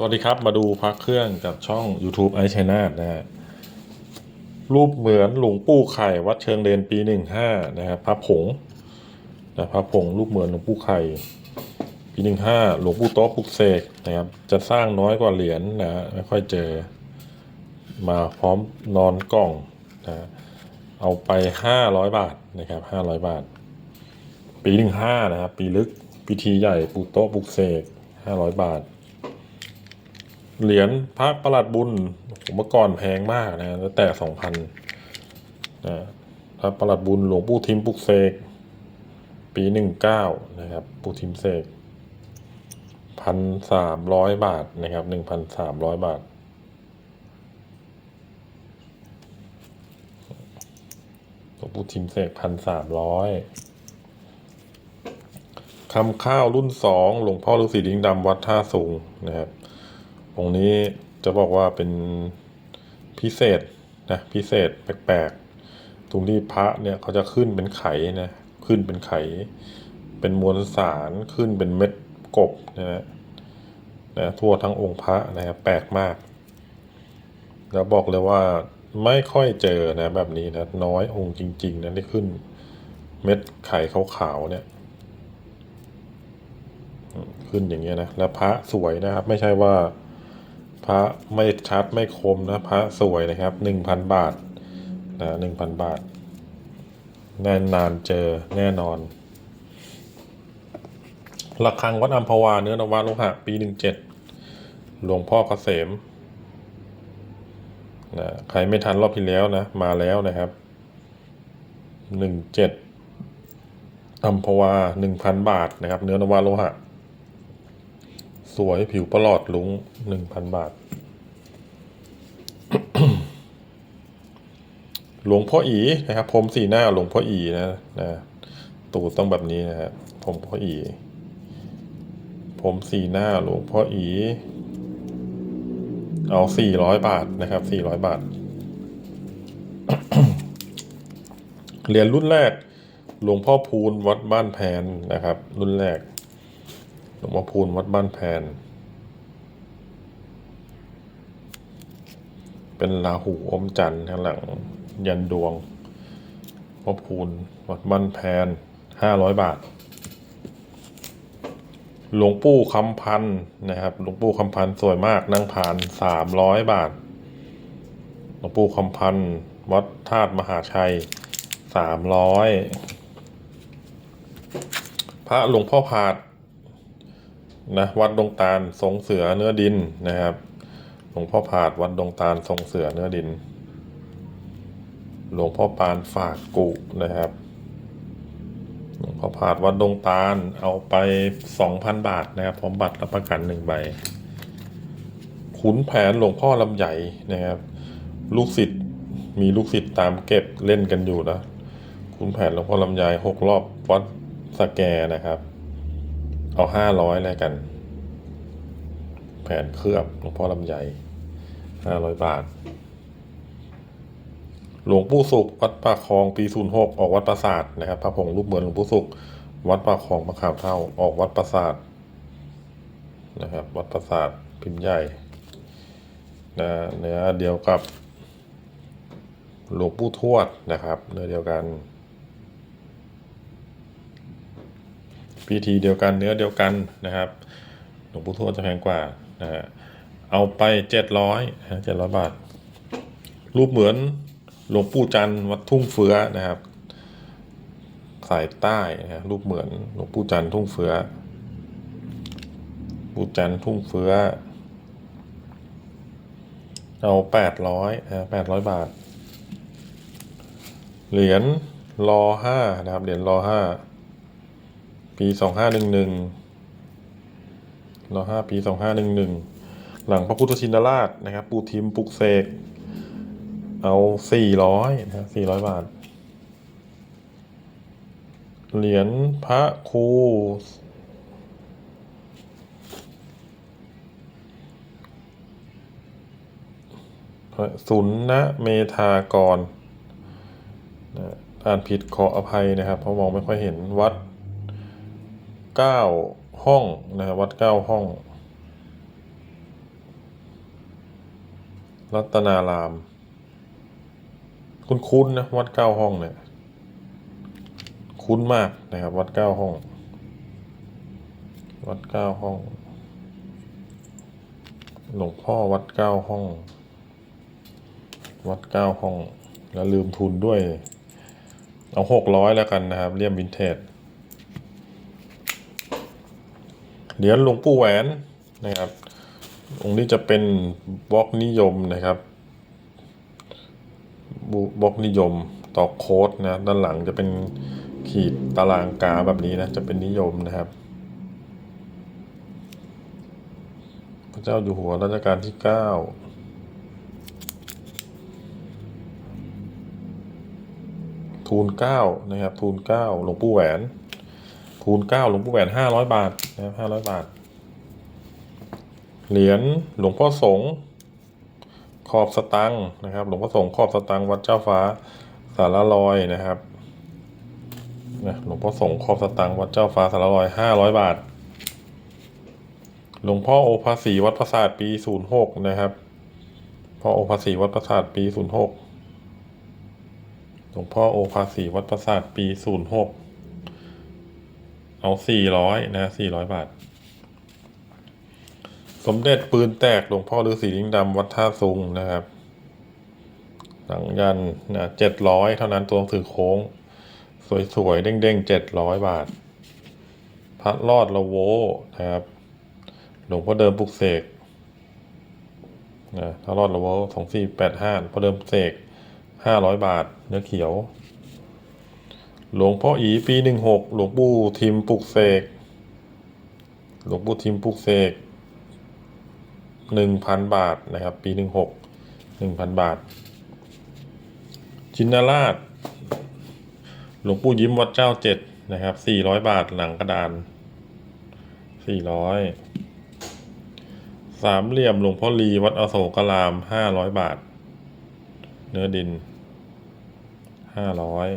สวัสดีครับ มาดูพักเครื่องกับช่อง YouTube ไอชัยนาทนะฮะรูปเหมือนหลวงปู่ไข่วัดเชิงเดนปีหนึ่งห้านะครับพระผงนะพระผงรูปเหมือนหลวงปู่ไข่ปีหนึ่งห้าหลวงปู่โต๊ะปุกเสกนะครับ จะสร้างน้อยกว่าเหรียญนะฮะไม่ค่อยเจอ มาพร้อมนอนกล่องนะเอาไปห้าร้อยบาทนะครับห้าร้อยบาท ปีหนึ่งห้านะครับปีลึกพิธีใหญ่ปู่โต๊ะปุกเสกห้าร้อยบาท เหรียญพระประหลัดบุญผมเมื่อก่อนแพงมากนะแล้วแต่สองพันนะพระประหลัดบุญหลวงปู่ทิมปุกเสกปีหนึ่งเก้านะครับปู่ทิมเสกพันสามร้อยบาทนะครับหนึ่งพันสามร้อยบาท หลวงปู่ทิมเสกพันสามร้อยคำข้าวรุ่นสองหลวงพ่อฤาษีดิ้งดำวัดท่าสูงนะครับ องค์นี้จะบอกว่าเป็นพิเศษนะพิเศษแปลกๆ ตรงที่พระเนี่ยเขาจะขึ้นเป็นไข่นะขึ้นเป็นไข่เป็นมวลสารขึ้นเป็นเม็ดกบนะฮะนะทั่วทั้งองค์พระนะครับแปลกมาก แล้วบอกเลยว่าไม่ค่อยเจอนะแบบนี้นะน้อยองค์จริงๆนะที่ขึ้นเม็ดไข่ขาวๆเนี่ย ขึ้นอย่างเงี้ยนะ แล้วพระสวยนะครับ ไม่ใช่ว่า พระไม่ชัดไม่คมนะพระสวยนะครับหนึ่งพันบาทนะหนึ่งพันบาท แน่นานเจอแน่นอนระฆังวัดอัมพวาเนื้อนวาโลหะปีหนึ่งเจ็ดหลวงพ่อเกษมนะใครไม่ทันรอบที่แล้วนะ มาแล้วนะครับหนึ่งเจ็ดอัมพวาหนึ่งพันบาทนะครับ เนื้อนวาโลหะ สวยผิวประหลอดลุงหนึ่งพันบาท หลวงพ่ออีนะครับผมสีหน้าหลวงพ่ออีนะนะตูดต้องแบบนี้นะครับผมพ่ออี ผมสีหน้าหลวงพ่ออี เอาสี่ร้อยบาทนะครับสี่ร้อยบาทเหรียญรุ่นแรกหลวงพ่อพูนวัดบ้านแพนนะครับ รุ่นแรก หลวงพ่อพูนวัดบ้านแพน เป็นราหูอมจันทร์ข้างหลังยันดวงพ่อพูนวัดบ้านแพนห้าร้อยบาท หลวงปู่คำพันธ์นะครับ หลวงปู่คำพันธ์สวยมากนั่งผ่านสามร้อยบาท หลวงปู่คำพันธ์วัดธาตุมหาชัยสามร้อยพระหลวงพ่อผาด นะวัดดงตาลทรงเสือเนื้อดินนะครับหลวงพ่อผาดวัดดงตาลทรงเสือเนื้อดิน หลวงพ่อปานฝากกุนะครับหลวงพ่อผาดวัดดงตาลเอาไปสองพันบาทนะครับพร้อมบัตรรับประกันหนึ่งใบขุนแผนหลวงพ่อลำใหญ่นะครับ ลูกศิษย์มีลูกศิษย์ตามเก็บเล่นกันอยู่นะขุนแผนหลวงพ่อลำใหญ่หกรอบวัดสแกนะครับ เอาห้าร้อยแล้วกัน แผนเคลือบหลวงพ่อลำไยห้าร้อยบาท หลวงปู่สุข วัดป่าคลองปีศูนย์หกออกวัดปราสาทนะครับพระผงรูปเหมือนหลวงปู่สุข วัดป่าคลองมะขามเท่าออกวัดปราสาทนะครับ วัดปราสาทพิมพ์ใหญ่นะเนื้อเดียวกับหลวงปู่ทวดนะครับ เนื้อเดียวกัน พิธีเดียวกันเนื้อเดียวกันนะครับหลวงปู่ทวดจะแพงกว่านะฮะเอาไปเจ็ดร้อยเจ็ดร้อยบาท รูปเหมือนหลวงปู่จันทร์วัดทุ่งเฟื้อนะครับสายใต้นะรูปเหมือนหลวงปู่จันทร์ทุ่งเฟื้อปู่จันทร์ทุ่งเฟื้อเอาแปดร้อยนะแปดร้อยบาท เหรียญรอห้านะครับ เหรียญรอห้า ปีสองห้าหนึ่งหนึ่งรอห้าปีสองห้าหนึ่งหนึ่งหลังพระพุทธชินราชนะครับ ปูทิมปุกเสก เอาสี่ร้อยนะสี่ร้อยบาท เหรียญพระครูสุนนะเมธากรอ่านผิดขออภัยนะครับ เพราะมองไม่ค่อยเห็นวัด เก้าห้องนะครับวัดเก้าห้อง รัตนาราม คุ้นๆนะวัดเก้าห้องเนี่ย คุ้นมากนะครับ วัดเก้าห้อง วัดเก้าห้อง หลวงพ่อวัดเก้าห้อง วัดเก้าห้อง แล้วลืมทุนด้วย เอาหกร้อยแล้วกันนะครับเลี่ยมวินเทจ เหรียญหลวงปู่แหวนนะครับองค์นี้จะเป็นบล็อกนิยมนะครับบล็อกนิยมต่อโค้ดนะด้านหลังจะเป็นขีดตารางกาแบบนี้นะจะเป็นนิยมนะครับ พระเจ้าอยู่หัวรัชกาลที่เก้าทูลเก้านะครับทูลเก้าหลวงปู่แหวน ทูลเก้าหลวงปู่แหวนห้าร้อยบาทนะครับห้าร้อยบาท เหรียญหลวงพ่อสงฆ์ขอบสตังค์นะครับ หลวงพ่อสงฆ์ขอบสตังค์วัดเจ้าฟ้าสารลอยนะครับนะหลวงพ่อสงฆ์ขอบสตังค์วัดเจ้าฟ้าสารลอยห้าร้อยบาท หลวงพ่อโอภาสีวัดประสาทปีศูนย์หกนะครับพ่อโอภาสีวัดประสาทปีศูนย์หกหลวงพ่อโอภาสีวัดประสาทปีศูนย์หก เอาสี่ร้อยนะสี่ร้อยบาท สมเด็จปืนแตกหลวงพ่อฤาษีลิงดำวัดท่าซุงนะครับหลังยันนะเจ็ดร้อยเท่านั้นตัวหนังสือโค้ง สวยๆ เด้งๆเจ็ดร้อยบาท พระรอดละโวนะครับ หลวงพ่อเดิมปลุกเสกนะพระรอดละโวสองสี่แปดห้าพระเดิมเสกห้าร้อยบาท เนื้อเขียว หลวงพ่ออีปีหนึ่งหกหลวงปู่ทิมปลุกเสก หลวงปู่ทิมปลุกเสกหนึ่งพันบาทนะครับ ปีหนึ่งหกหนึ่งพันบาทจินนาราช หลวงปู่ยิ้มวัดเจ้าเจ็ดนะครับสี่ร้อยบาทหลังกระดานสี่ร้อยสามเหลี่ยมหลวงพ่อลีวัดอโศกรามห้าร้อยบาท เนื้อดินห้าร้อย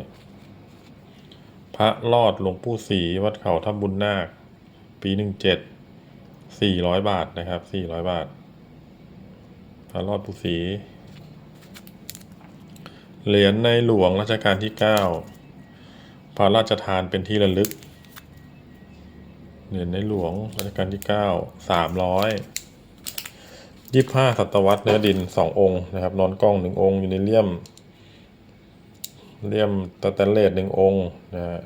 พระรอดหลวงปู่ศรีวัดเขาทับบุญนาค ปีหนึ่งเจ็ดสี่ร้อยบาทนะครับสี่ร้อยบาท พระรอดปู่ศรีเหรียญในหลวงรัชกาลที่เก้าพระราชทานเป็นที่ระลึก เหรียญในหลวงรัชกาลที่เก้าสามร้อยยี่ห้าศตวรรษเนื้อดินสององค์นะครับ นอนกล้องหนึ่งองค์อยู่ในเลี่ยม เลี่ยมตะแตนเลสหนึ่งองค์นะฮะ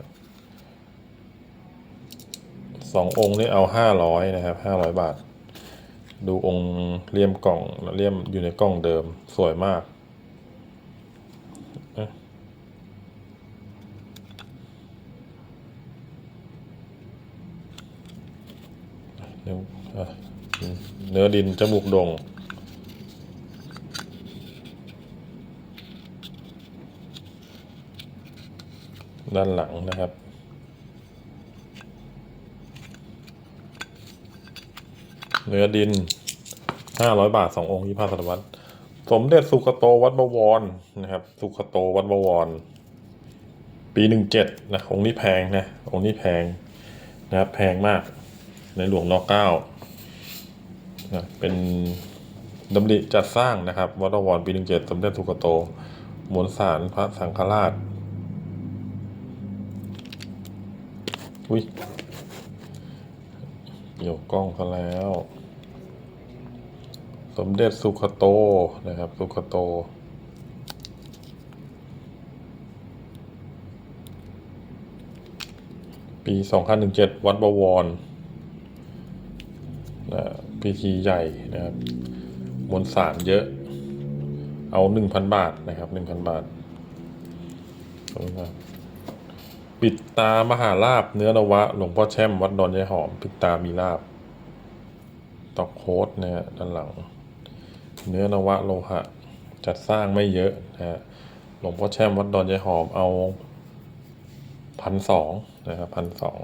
สององค์นี่เอาห้าร้อยนะครับห้าร้อยบาท ดูองค์เลี่ยมกล่องเลี่ยมอยู่ในกล้องเดิมสวยมากเนื้อดินจมูกดง ด้านหลังนะครับ เนื้อดินห้าร้อยบาทสององค์ยี่ห้าศตวรรสมเด็จสุขโตวัดบวรนะครับ สุขโตวัดบวร ปีหนึ่งเจ็ดนะองค์นี้แพงนะองค์นี้แพงนะครับแพงมาก ในหลวงรอเก้านะเป็นดำริจัดสร้างนะครับ วัดบวรปีหนึ่งเจ็ดสมเด็จสุขโตมวลสารพระสังฆราช อุ้ยเกี่ยวกล้องซะแล้ว สมเด็จสุขโตนะครับ สุขโต ปี2017วัดบวรนะพิธีใหญ่นะครับ มวลสารเยอะ เอา1,000บาทนะครับ1,000บาทขอบคุณครับ ปิดตามหาลาบเนื้อนวะ หลวงพ่อแช่มวัดดอนยายหอม ปิดตามีลาบตอกโค้ดนะฮะด้านหลัง เนื้อนวะโลหะ จัดสร้างไม่เยอะนะฮะหลวงพ่อแช่มวัดดอนยายหอมเอาพันสองนะครับพันสอง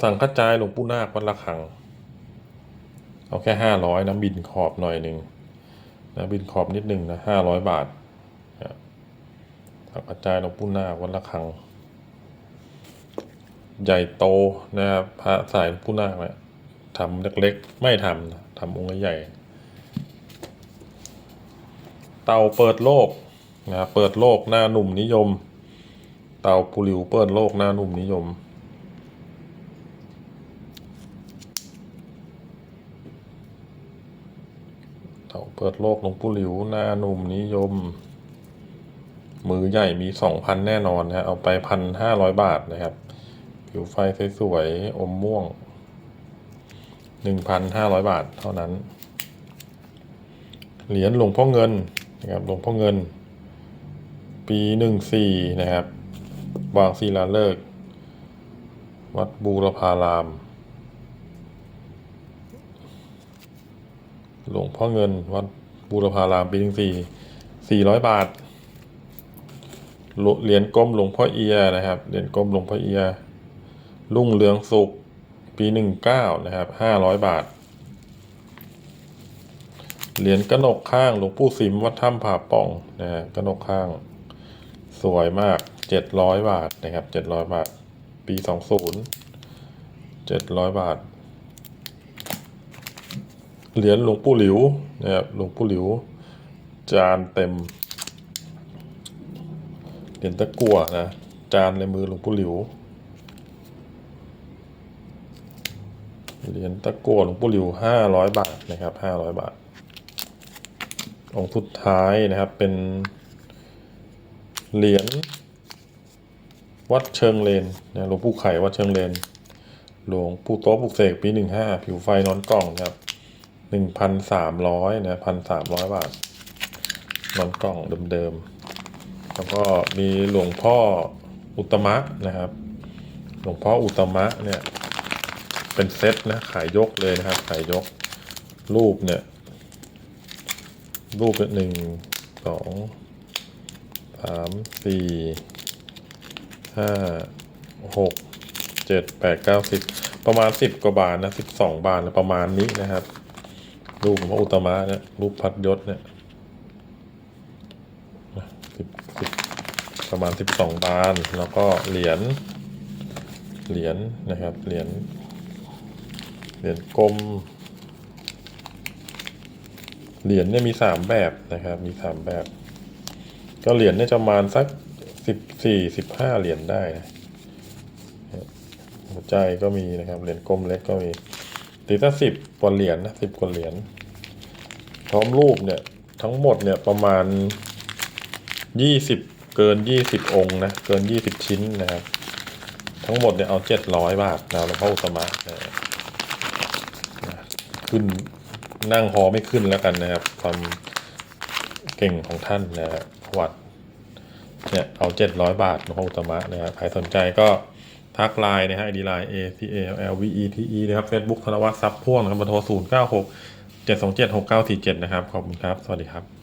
สั่งกระจายหลวงปู่นาควัดละคัง เอาแค่ห้าร้อยน้ำบินขอบหน่อยหนึ่งนะบินขอบนิดหนึ่งนะห้าร้อยบาท สังกระจายหลวงปู่นาควัดละคัง ใหญ่โตนะครับพระสายหลวงปู่นาคเนี่ยทำเล็กๆ ไม่ทำนะทำองค์ใหญ่ เตาเปิดโลกนะครับเปิดโลกหน้าหนุ่มนิยม เตาปูหลิวเปิดโลกหน้าหนุ่มนิยมเตาเปิดโลกหลวงปู่หลิวหน้าหนุ่มนิยม มือใหญ่มีสองพันแน่นอนนะเอาไปพันห้าร้อยบาทนะครับ ผิวไฟสวยๆอมม่วงหนึ่งพันห้าร้อยบาทเท่านั้น เหรียญหลวงพ่อเงินนะครับหลวงพ่อเงิน ปีหนึ่งสี่นะครับ วางศิลาฤกษ์วัดบูรพาราม หลวงพ่อเงิน วัดบูรพารามปีหนึ่งสี่สี่ร้อยบาท เหรียญกลมหลวงพ่อเอียนะครับ เหรียญกลมหลวงพ่อเอีย รุ่งเรืองสุข ปีหนึ่งเก้านะครับห้าร้อยบาท เหรียญกระหนกข้างหลวงปู่สิมวัดถ้ำผาป่องนะฮะกระหนกข้าง สวยมากเจ็ดร้อยบาทนะครับเจ็ดร้อยบาท ปีสองศูนย์เจ็ดร้อยบาท เหรียญหลวงปู่หลิวนะครับหลวงปู่หลิว จานเต็ม เหรียญตะกั่วนะ จานในมือหลวงปู่หลิว เหรียญตะกั่วหลวงปู่หลิวห้าร้อยบาทนะครับห้าร้อยบาท องค์สุดท้ายนะครับเป็น เหรียญวัดเชิงเลนนะหลวงปู่ไข่วัดเชิงเลน หลวงปู่โต๊ะปลุกเสกปีหนึ่งห้าผิวไฟนอนกล่องนะครับหนึ่งพันสามร้อยนะพันสามร้อยบาทนอนกล่องเดิมๆ แล้วก็มีหลวงพ่ออุตมะนะครับ หลวงพ่ออุตมะเนี่ยเป็นเซตนะขายยกเลยนะครับ ขายยกรูปเนี่ย รูปหนึ่งสองสามสี่ห้าหกเจ็ดแปดเก้าสิบประมาณสิบกว่าบาทนะสิบสองบาทนะประมาณนี้นะครับ รูปของพระอุตมะเนี่ยรูปพัดยศเนี่ยสิบสิบ ประมาณสิบสองบาทแล้วก็เหรียญเหรียญนะครับเหรียญเหรียญกลมเหรียญเนี่ยมีสามแบบนะครับ มีสามแบบ ก็เหรียญเนี่ยจะประมาณสักสิบสี่สิบห้าเหรียญได้นะหัวใจก็มีนะครับเหรียญกลมเล็กก็มีตีถ้าสิบกว่าเหรียญนะสิบกว่าเหรียญพร้อมรูปเนี่ยทั้งหมดเนี่ยประมาณยี่สิบ เกินยี่สิบองค์นะ เกินยี่สิบชิ้นนะครับ ทั้งหมดเนี่ยเอาเจ็ดร้อยบาทนะหลวงพ่ออุตมะนะขึ้นนั่งหอไม่ขึ้นแล้วกันนะครับ ความเก่งของท่านนะฮะวัดเนี่ยเอาเจ็ดร้อยบาทหลวงพ่ออุตมะนะครับใครสนใจก็ทักไลน์นะฮะ ID ไลน์ A T A L V E T E นะครับ Facebook ธนวัฒน์ซับพ่วงนะครับเบอร์โทรศูนย์เก้าหกเจ็ดสองเจ็ดหกเก้าสี่เจ็ดนะครับ ขอบคุณครับ สวัสดีครับ